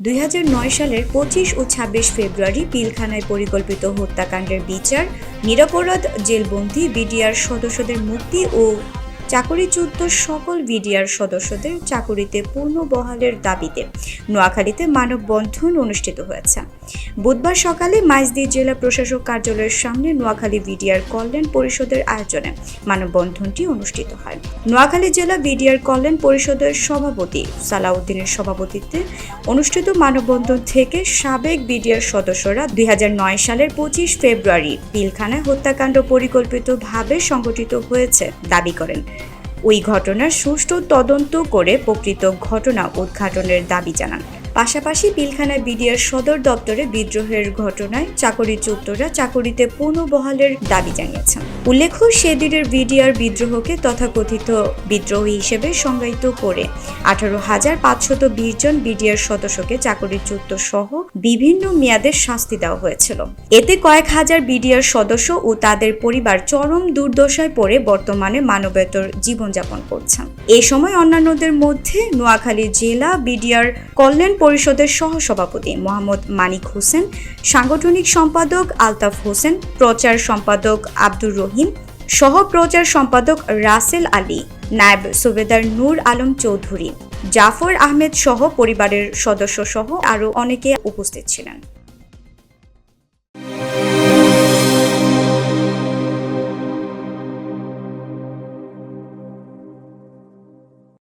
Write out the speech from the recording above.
দুই হাজার নয় সালের পঁচিশ ও ছাব্বিশ ফেব্রুয়ারি পিলখানায় পরিকল্পিত হত্যাকাণ্ডের বিচার, নিরপরাধ জেলবন্দি, বিডিআর সদস্যদের মুক্তি ও চাকরিচ্যুত সকল বিডিআর সদস্যদের চাকুরিতে পূর্ণ বহালের দাবিতে নোয়াখালীতে মানববন্ধন অনুষ্ঠিত হয়েছে। বুধবার সকালে মাইজদি জেলা প্রশাসক কার্যালয়ের সামনে নোয়াখালী বিডিআর কল্যাণ পরিষদের আয়োজনে মানববন্ধনটি অনুষ্ঠিত হয়। নোয়াখালী জেলা বিডিআর কল্যাণ পরিষদের সভাপতি সালাউদ্দিনের সভাপতিত্বে অনুষ্ঠিত মানববন্ধন থেকে সাবেক বিডিআর সদস্যরা দুই হাজার নয় সালের পঁচিশ ফেব্রুয়ারি পিলখানায় হত্যাকাণ্ড পরিকল্পিতভাবে সংঘটিত হয়েছে দাবি করেন। ওই ঘটনার সুষ্ঠু তদন্ত করে প্রকৃত ঘটনা উদ্ঘাটনের দাবি জানান। পাশাপাশি পিলখানায় বিডিআর সদর দপ্তরে বিদ্রোহের ঘটনায় চাকরিচ্যুতরা চাকরিতে পুনঃবহালের দাবি জানিয়েছেন। উল্লেখ্য, সেদিনের বিডিআর বিদ্রোহকে তথাকথিত বিদ্রোহী হিসেবে সংজ্ঞায়িত করে আঠারো হাজার পাঁচশত বিশ জন বিডিআর সদস্যকে চাকরিচ্যুত সহ বিভিন্ন মেয়াদের শাস্তি দেওয়া হয়েছিল। এতে কয়েক হাজার বিডিআর সদস্য ও তাদের পরিবার চরম দুর্দশায় পড়ে বর্তমানে মানবেতর জীবনযাপন করছেন। এ সময় অন্যান্যদের মধ্যে নোয়াখালী জেলা বিডিআর কল্যাণ পরিষদের সহসভাপতি মোহাম্মদ মানিক হোসেন, সাংগঠনিক সম্পাদক আলতাফ হোসেন, প্রচার সম্পাদক আব্দুর রহিম, সহ প্রচার সম্পাদক রাসেল আলী, নায়ব সুবেদার নূর আলম চৌধুরী, জাফর আহমেদ সহ পরিবারের সদস্য সহ আরও অনেকে উপস্থিত ছিলেন।